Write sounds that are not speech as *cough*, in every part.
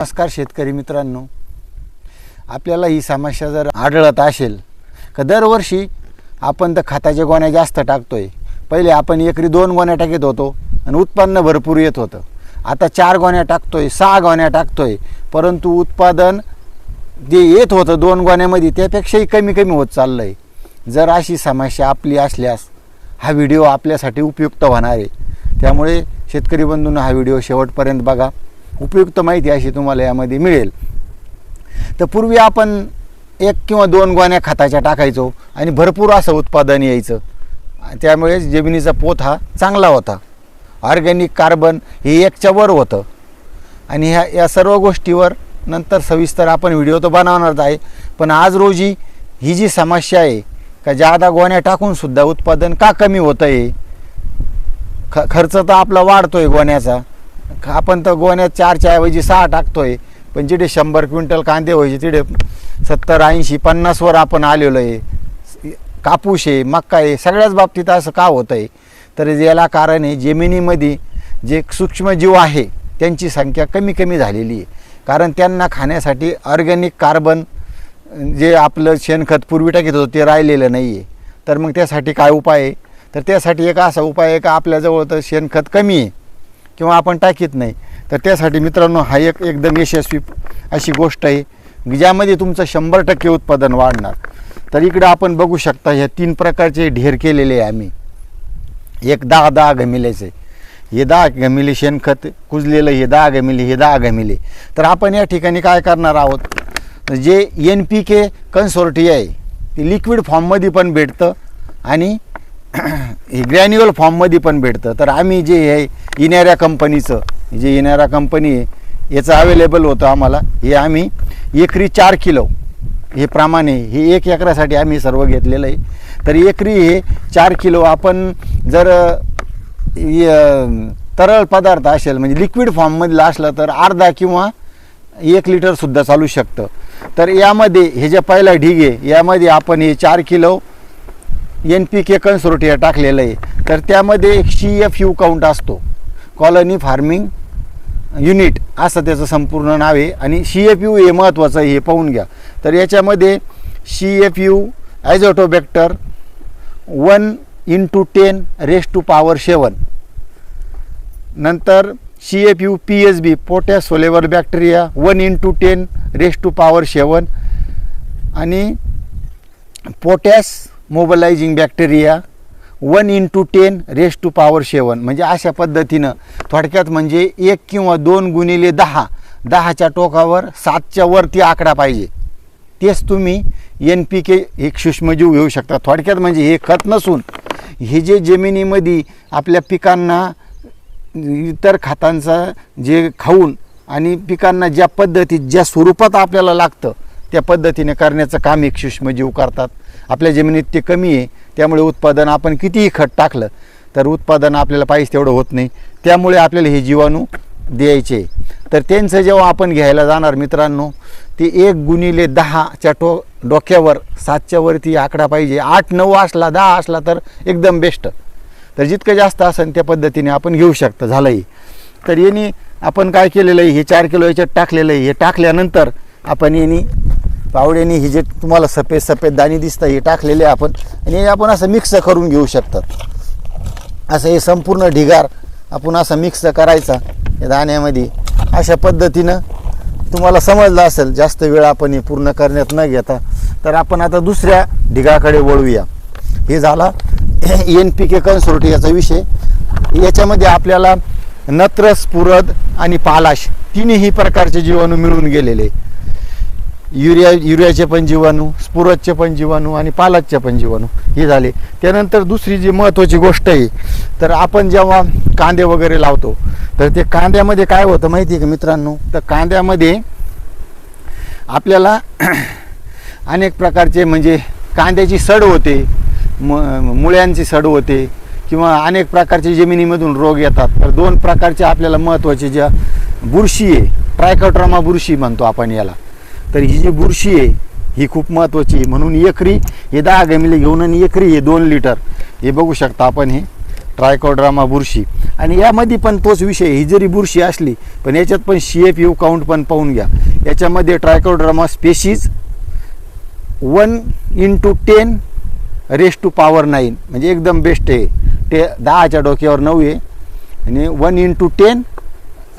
नमस्कार शेतकरी मित्रांनो. आपल्याला ही समस्या जर आढळत असेल का दरवर्षी आपण तर खताच्या गोण्या जास्त टाकतोय. पहिले आपण एकरी दोन गोण्या टाकत होतो आणि उत्पन्न भरपूर येत होतं. आता चार गोण्या टाकतोय सहा गोण्या टाकतोय. परंतु उत्पादन जे येत होतं दोन गोण्यामध्ये त्यापेक्षाही कमी कमी होत चाललं आहे जर अशी समस्या आपली असल्यास हा व्हिडिओ आपल्यासाठी उपयुक्त होणार आहे. त्यामुळे शेतकरी बंधूंना हा व्हिडिओ शेवटपर्यंत बघा. उपयुक्त माहिती अशी तुम्हाला यामध्ये मिळेल. तर पूर्वी आपण एक किंवा दोन गोण्या खताच्या टाकायचो आणि भरपूर असं उत्पादन यायचं. त्यामुळे जमिनीचा पोत हा चांगला होता. ऑर्गॅनिक कार्बन हे एकच्या वर होतं. आणि ह्या या सर्व गोष्टीवर नंतर सविस्तर आपण व्हिडिओ तर बनवणारच आहे. पण आज रोजी ही जी समस्या आहे का जादा गोण्या टाकूनसुद्धा उत्पादन का कमी होतं आहे ख खर्च तर आपला वाढतो आहे गोण्याचा. आपण तर गोण्यात चारच्या ऐवजी सहा टाकतोय पण जिथे शंभर क्विंटल कांदे व्हायचे तिथे सत्तर ऐंशी पन्नासवर आपण आलेलो आहे. कापूस आहे मक्का आहे सगळ्याच बाबतीत असं का होतं आहे तर याला कारण आहे जमिनीमध्ये जे सूक्ष्मजीव आहे त्यांची संख्या कमी कमी झालेली आहे. कारण त्यांना खाण्यासाठी ऑर्गॅनिक कार्बन जे आपलं शेणखत पूर्वी टाकीत होतं ते राहिलेलं नाही आहे. तर मग त्यासाठी काय उपाय आहे? तर त्यासाठी एक असा उपाय आहे का आपल्याजवळ तर शेणखत कमी आहे. किंवा आपण टाकीत नाही. तर त्यासाठी मित्रांनो हा एक एकदम यशस्वी अशी गोष्ट आहे ज्यामध्ये तुमचं शंभर टक्के उत्पादन वाढणार. तर इकडं आपण बघू शकता ह्या तीन प्रकारचे ढेर केलेले आहे आम्ही. एक दहा दहा घमिलेचे. हे दहा घमिले शेणखत कुजलेलं हे दहा घमिले हे दहा घमिले. तर आपण या ठिकाणी काय करणार आहोत? जे एन पी के कन्सोर्टी आहे ते लिक्विड फॉर्ममध्ये पण भेटतं आणि *clears throat* ग्रॅन्युअल फॉर्ममध्ये पण भेटतं. तर आम्ही जे हे इनॅरा कंपनीचं जे इनॅरा कंपनी आहे याचं अवेलेबल होतं आम्हाला. हे आम्ही एकरी चार किलो. हे प्रमाणे हे एक एकरासाठी आम्ही सर्व घेतलेलं आहे. तर एकरी हे चार किलो. आपण जर य- तरळ पदार्थ असेल म्हणजे लिक्विड फॉर्ममधला असला तर अर्धा किंवा एक लिटरसुद्धा चालू शकतं. तर यामध्ये हे जे पहिला ढिग आहे यामध्ये आपण हे चार kilo N P K consortia टाकलेलं आहे. तर त्यामध्ये एक सी एफ यू काउंट असतो. कॉलनी फार्मिंग युनिट असं त्याचं संपूर्ण नाव आहे. आणि सी एफ यू हे महत्त्वाचं आहे हे पाहून घ्या. तर याच्यामध्ये C F U azotobacter one into ten raise to power seven नंतर C F U P H B potash सोलेवर bacteria one into ten raise to power seven आणि potash mobilizing bacteria one into ten raise to power seven म्हणजे अशा पद्धतीनं थोडक्यात म्हणजे एक किंवा दोन गुणिले दहा. दहाच्या टोकावर सातच्या वरती आकडा पाहिजे. तेच तुम्ही एन पी के एक सूक्ष्मजीव घेऊ शकता. थोडक्यात म्हणजे हे खत नसून हे जे जमिनीमध्ये आपल्या पिकांना इतर खतांचा जे खाऊन आणि पिकांना ज्या पद्धतीत ज्या स्वरूपात आपल्याला लागतं त्या पद्धतीने करण्याचं काम एक सूक्ष्मजीव करतात. आपल्या जमिनीत ते कमी आहे त्यामुळे उत्पादन आपण कितीही खत टाकलं तर उत्पादन आपल्याला पाहिजे तेवढं होत नाही. त्यामुळे आपल्याला हे जीवाणू द्यायचे तर त्यांचं जेव्हा आपण घ्यायला जाणार मित्रांनो ते एक गुणिले दहाच्या टो डोक्यावर सातच्यावरती आकडा पाहिजे. आठ नऊ असला दहा असला तर एकदम बेस्ट तर जितकं जास्त असेल त्या पद्धतीने आपण घेऊ शकतो झालंही. तर यांनी आपण काय केलेलं आहे हे चार किलो याच्यात टाकलेलं आहे. हे टाकल्यानंतर आपण यांनी पावड्याने हे जे तुम्हाला सफेद सफेद दाणे दिसतं हे टाकलेले आपण आणि हे आपण असं मिक्स करून घेऊ शकतात. असं हे संपूर्ण ढिगार आपण असं मिक्स करायचा या दाण्यामध्ये. अशा पद्धतीनं तुम्हाला समजलं असेल जास्त वेळ आपण हे पूर्ण करण्यात न घेता. तर आपण आता दुसऱ्या ढिगाकडे वळूया. हे झाला *clears throat* एन पी के कन्सोर्टियाचा विषय. याच्यामध्ये आपल्याला नत्र स्फुरद आणि पालाश तिन्ही प्रकारचे जीवाणू मिळून गेलेले. युरिया युरियाचे पण जीवाणू स्फुरदचे पण जीवाणू आणि पालाचे पण जीवाणू हे झाले. त्यानंतर दुसरी जी महत्त्वाची गोष्ट आहे तर आपण जेव्हा कांदे वगैरे लावतो तर ते कांद्यामध्ये काय होतं माहिती आहे का मित्रांनो? तर कांद्यामध्ये आपल्याला *clears throat* अनेक प्रकारचे म्हणजे कांद्याची सड होते म मुळ्यांची सड होते किंवा अनेक प्रकारचे जमिनीमधून रोग येतात. तर दोन प्रकारचे आपल्याला महत्त्वाचे ज्या बुरशी आहे ट्रायकोट्रामा बुरशी म्हणतो आपण याला. तर ही जी बुरशी आहे ही खूप महत्त्वाची आहे. म्हणून एकरी हे दहा गमिले घेऊन आणि एकरी हे दोन लिटर. हे बघू शकता आपण हे ट्रायकोड्रामा बुरशी. आणि यामध्ये पण तोच विषय ही जरी बुरशी असली पण याच्यात पण सी एफ यू काउंट पण पाहून घ्या. याच्यामध्ये trichoderma species one into ten raise to power nine म्हणजे एकदम बेस्ट आहे. ते दहाच्या डोक्यावर नऊ आहे. आणि one into ten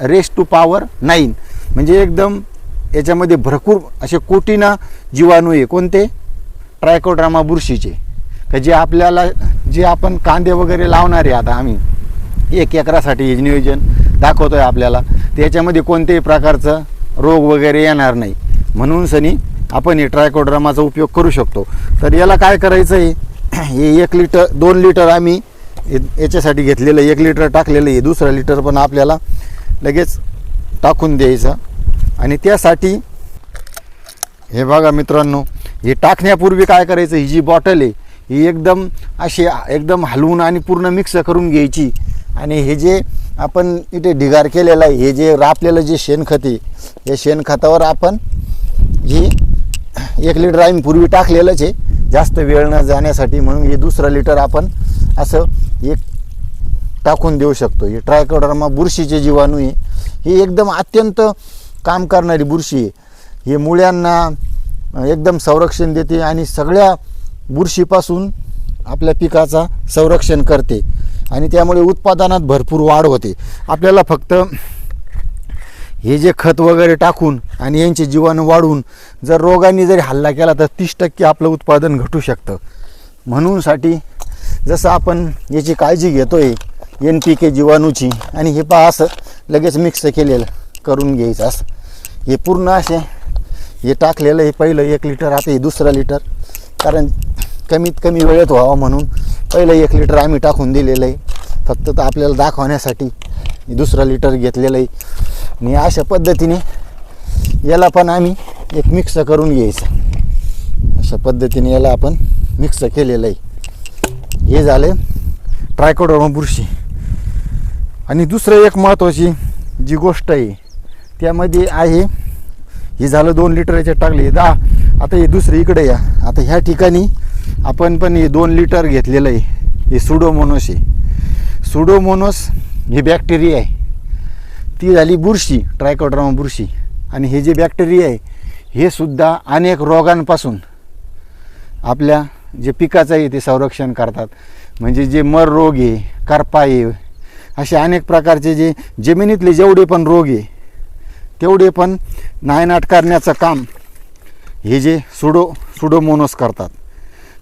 raise to power nine म्हणजे एकदम याच्यामध्ये भरपूर असे कोटीना जीवाणू आहे. कोणते? ट्रायकोड्रामा बुरशीचे. का जे आपल्याला जे आपण कांदे वगैरे लावणार आहे आता आम्ही. एक एकरासाठी हे नियोजन दाखवतो आहे आपल्याला त्याच्यामध्ये कोणत्याही प्रकारचं रोग वगैरे येणार नाही. म्हणून सनी आपण हे ट्रायकोड्रामाचा उपयोग करू शकतो. तर याला काय करायचं आहे? *clears throat* हे एक लिटर दोन लिटर आम्ही याच्यासाठी घेतलेलं एक लिटर टाकलेलं आहे. दुसरं लिटर पण आपल्याला लगेच टाकून द्यायचं. आणि त्यासाठी हे बघा मित्रांनो हे टाकण्यापूर्वी काय करायचं ही जी बॉटल आहे ही एकदम अशी एकदम हलवून आणि पूर्ण मिक्स करून घ्यायची. आणि हे जे आपण इथे ढिगार केलेलं आहे हे जे रापलेलं जे शेणखत आहे या शेणखतावर आपण ही एक लिटर आम्ही पूर्वी टाकलेलंच आहे जास्त वेळ न जाण्यासाठी म्हणून हे दुसरं लिटर आपण असं एक टाकून देऊ शकतो. हे ट्रायकोडर्मा बुरशीचे जीवाणू आहे. हे एकदम अत्यंत काम करणारी बुरशी हे मुळ्यांना एकदम संरक्षण देते आणि सगळ्या बुरशीपासून आपल्या पिकाचा संरक्षण करते. आणि त्यामुळे उत्पादनात भरपूर वाढ होते. आपल्याला फक्त हे जे खत वगैरे टाकून आणि यांचे जीवाणू वाढवून जर रोगांनी जरी हल्ला केला तर तीस टक्के आपलं उत्पादन घटू शकतं. म्हणूनसाठी जसं आपण याची काळजी घेतो आहे एन पी के जीवाणूची आणि हे पहा असं लगेच मिक्स केलेलं. करून घ्यायचं असं. हे पूर्ण असे हे टाकलेलं हे पहिलं एक लिटर आता हे दुसरं लिटर कारण कमीत कमी वेळेत व्हावं म्हणून पहिलं एक लिटर आम्ही टाकून दिलेलं आहे. फक्त तर आपल्याला दाखवण्यासाठी दुसरं लिटर घेतलेलं आहे. आणि अशा पद्धतीने याला पण आम्ही एक मिक्स करून घ्यायचं. अशा पद्धतीने याला आपण मिक्स केलेलं आहे. हे झालं ट्रायकोडोमा बुरशी. आणि दुसरं एक महत्त्वाची जी गोष्ट आहे त्यामध्ये आहे हे झालं दोन लिटर याच्यात टाकले. दहा. आता हे दुसरी इकडे या. आता ह्या ठिकाणी आपण पण हे दोन लिटर घेतलेलं आहे. हे सुडोमोनोस आहे. सुडोमोनोस ही बॅक्टेरिया आहे. ती झाली बुरशी ट्रायकोड्रामा बुरशी. आणि हे जे बॅक्टेरिया आहे हे सुद्धा अनेक रोगांपासून आपल्या जे पिकाचं आहे ते संरक्षण करतात. म्हणजे जे मर रोग आहे करपा आहे असे अनेक प्रकारचे जे जमिनीतले जेवढे पण रोग आहे तेवढे पण नायनाट करण्याचं काम हे जे सुडो सुडोमोनस करतात.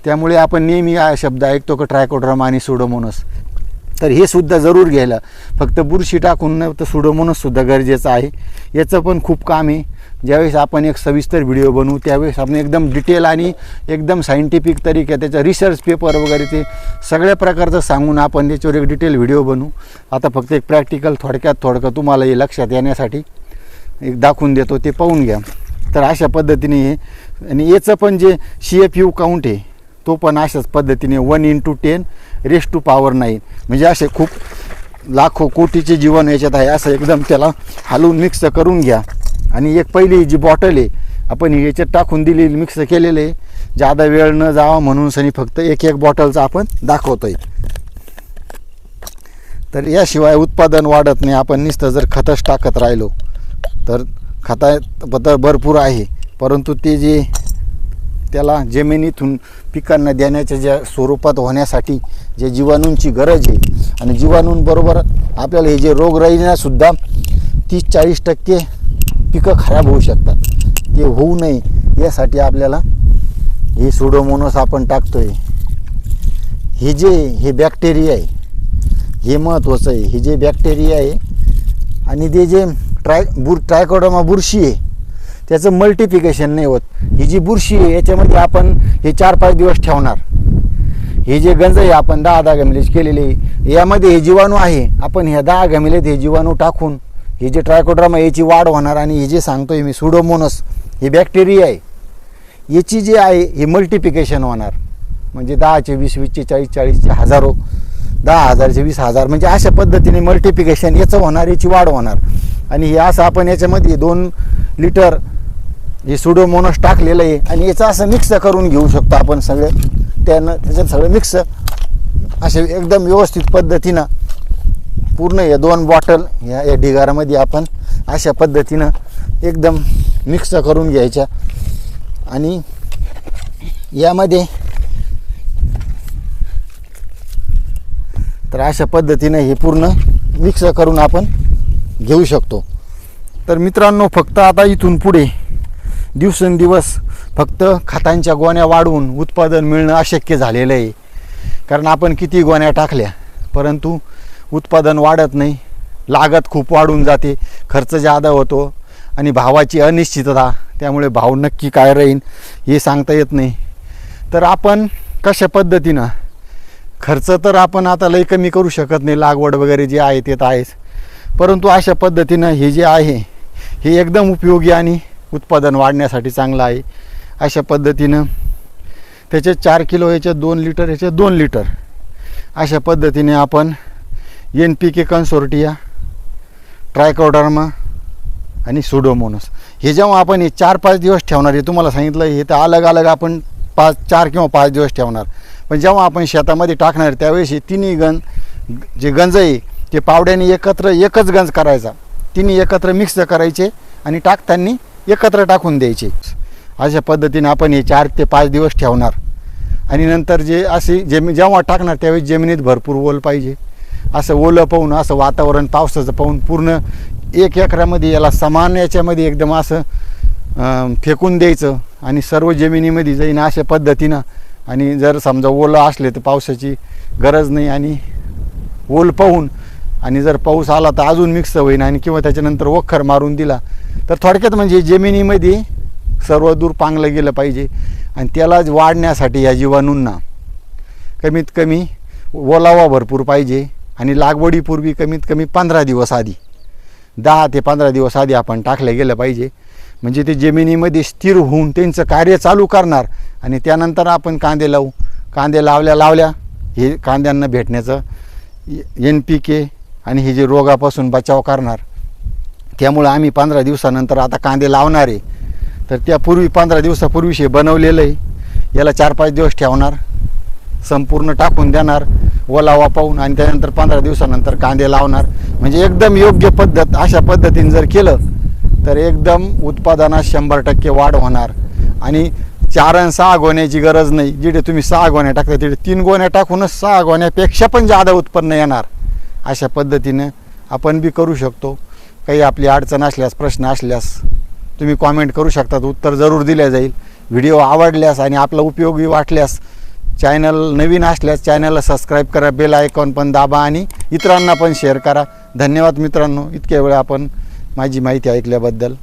त्यामुळे आपण नेहमी हा शब्द ऐकतो की ट्रायकोड्रामा आणि सुडोमोनस. तर हे सुद्धा जरूर घ्यायला. फक्त बुरशी टाकून न तर सुडोमोनससुद्धा गरजेचं आहे. याचं पण खूप काम आहे. ज्यावेळेस आपण एक सविस्तर व्हिडिओ बनवू त्यावेळेस आपण एकदम डिटेल आणि एकदम सायंटिफिक तरीके त्याचा रिसर्च पेपर वगैरे ते सगळ्या प्रकारचं सांगून आपण त्याच्यावर एक डिटेल व्हिडिओ बनवू. आता फक्त एक प्रॅक्टिकल थोडक्यात थोडकं तुम्हाला हे लक्षात येण्यासाठी एक दाखवून देतो ते पाहून घ्या. तर अशा पद्धतीने हे आणि याचं पण जे सी एफ यू काउंट आहे तो पण अशाच पद्धतीने one into ten raise to power nine म्हणजे असे खूप लाखो कोटीचे जीवन याच्यात आहे असं एकदम त्याला हलवून मिक्स करून घ्या. आणि एक पहिली जी बॉटल आहे आपण याच्यात टाकून दिलेली मिक्स केलेलं आहे. जादा वेळ न जावा म्हणून सनी फक्त एक एक बॉटलचं आपण दाखवतोय. तर याशिवाय उत्पादन वाढत नाही आपण नुसतं जर खतच टाकत राहिलो. तर खता पत्र भरपूर आहे. परंतु ते जे त्याला जमिनीतून पिकांना देण्याच्या ज्या स्वरूपात होण्यासाठी जे जीवाणूंची गरज आहे आणि जीवाणूंबरोबर आपल्याला हे जे रोगराईनासुद्धा तीस चाळीस टक्के पिकं खराब होऊ शकतात. ते होऊ नये यासाठी आपल्याला हे सुडोमोनोस आपण टाकतो आहे हे जे हे बॅक्टेरिया आहे हे महत्त्वाचं आहे. हे जे बॅक्टेरिया आहे आणि ते जे ट्राय बुर ट्रायकोडोमा बुरशी आहे. त्याचं मल्टिफिकेशन नाही होत. ही जी बुरशी आहे याच्यामध्ये आपण हे चार पाच दिवस ठेवणार. हे जे गंज आहे आपण दहा दहा गमिलेज केलेले आहे, यामध्ये हे जीवाणू आहे. आपण ह्या दहा गमिलेत हे जीवाणू टाकून हे जे ट्रायकोड्रामा याची वाढ होणार आणि हे जे सांगतोय मी सुडोमोनस हे बॅक्टेरिया आहे. याची जी आहे हे मल्टिफिकेशन होणार. म्हणजे दहाचे वीस वीसचे चाळीस चाळीसचे हजारो. दहा हजारचे वीस हजार म्हणजे अशा पद्धतीने मल्टिप्लिकेशन याचं होणार याची वाढ होणार. आणि हे असं आपण याच्यामध्ये दोन लिटर हे सुडोमोनस टाकलेलं आहे आणि याचं असं मिक्स करून घेऊ शकतो आपण सगळे. त्यानं त्याच्यात सगळं मिक्स असे एकदम व्यवस्थित पद्धतीनं पूर्ण या दोन बॉटल या या ढिगारामध्ये आपण अशा पद्धतीनं एकदम मिक्स करून घ्यायच्या. आणि यामध्ये तर अशा पद्धतीनं हे पूर्ण मिक्स करून आपण घेऊ शकतो. तर मित्रांनो फक्त आता इथून पुढे दिवसेंदिवस फक्त खतांच्या गोण्या वाढवून उत्पादन मिळणं अशक्य झालेलं आहे. कारण आपण किती गोण्या टाकल्या परंतु उत्पादन वाढत नाही. लागत खूप वाढून जाते खर्च जादा होतो आणि भावाची अनिश्चितता त्यामुळे भाव नक्की काय राहील हे सांगता येत नाही. तर आपण कशा पद्धतीनं खर्च तर आपण आता लई कमी करू शकत नाही लागवड वगैरे जे आहे ते तर आहेच परंतु अशा पद्धतीनं हे जे आहे हे एकदम उपयोगी आणि उत्पादन वाढण्यासाठी चांगलं आहे. अशा पद्धतीनं त्याचे चार किलो याचे दोन लिटर याचे दोन लिटर. अशा पद्धतीने आपण N P K consortia Trichoderma आणि सुडोमोनस. हे जेव्हा आपण हे चार पाच दिवस ठेवणार हे तुम्हाला सांगितलं हे तर अलग अलग आपण पाच चार किंवा पाच दिवस ठेवणार. पण जेव्हा आपण शेतामध्ये टाकणार त्यावेळेस हे तिन्ही गंज जे गंज आहे ते पावड्याने एकत्र एकच गंज करायचा. तिन्ही एकत्र मिक्स करायचे आणि टाकताना एकत्र टाकून द्यायचे. अशा पद्धतीने आपण हे चार ते पाच दिवस ठेवणार. आणि नंतर जे असे जेमी जेव्हा टाकणार त्यावेळेस जमिनीत भरपूर ओल पाहिजे. असं ओलं पाहून असं वातावरण पावसाचं पाहून पूर्ण एक एकरामध्ये याला समान याच्यामध्ये एकदम असं फेकून द्यायचं. आणि सर्व जमिनीमध्ये जाईन अशा पद्धतीनं आणि जर समजा ओलं असले तर पावसाची गरज नाही आणि ओल पाहून आणि जर पाऊस आला तर अजून मिक्स होईन आणि किंवा त्याच्यानंतर वखर मारून दिला तर थोडक्यात म्हणजे जमिनीमध्ये सर्व दूर पांगलं गेलं पाहिजे आणि त्याला वाढण्यासाठी या जीवाणूंना कमीत कमी ओलावा भरपूर पाहिजे आणि लागवडीपूर्वी कमीत कमी पंधरा दिवस आधी दहा ते पंधरा दिवस आधी आपण टाकलं गेलं पाहिजे. म्हणजे ते जमिनीमध्ये स्थिर होऊन त्यांचं कार्य चालू करणार आणि त्यानंतर आपण कांदे लावू. कांदे लावल्या लावल्या हे कांद्यांना भेटण्याचं एन पी के आणि हे जे रोगापासून बचाव करणार त्यामुळं आम्ही पंधरा दिवसानंतर आता कांदे लावणार आहे. तर त्यापूर्वी पंधरा दिवसापूर्वीच हे बनवलेलं आहे. याला चार पाच दिवस ठेवणार संपूर्ण टाकून देणार ओलावा पाहून आणि त्यानंतर पंधरा दिवसानंतर कांदे लावणार. म्हणजे एकदम योग्य पद्धत अशा पद्धतीने जर केलं तर एकदम उत्पादनात शंभर टक्के वाढ होणार. आणि चार आणि सहा गोण्याची गरज नाही. जिथे तुम्ही सहा गोण्या टाकता तिथे तीन गोण्या टाकूनच सहा गोण्यापेक्षा पण जादा उत्पन्न येणार. अशा पद्धतीनं आपण बी करू शकतो. काही आपली अडचण असल्यास प्रश्न असल्यास तुम्ही कॉमेंट करू शकतात. उत्तर जरूर दिले जाईल. व्हिडिओ आवडल्यास आणि आपला उपयोगी वाटल्यास चॅनल नवीन असल्यास चॅनलला सबस्क्राईब करा बेल आयकॉन पण दाबा आणि इतरांना पण शेअर करा. धन्यवाद मित्रांनो. इतक्या वेळा आपण माझी माहिती ऐकल्याबद्दल.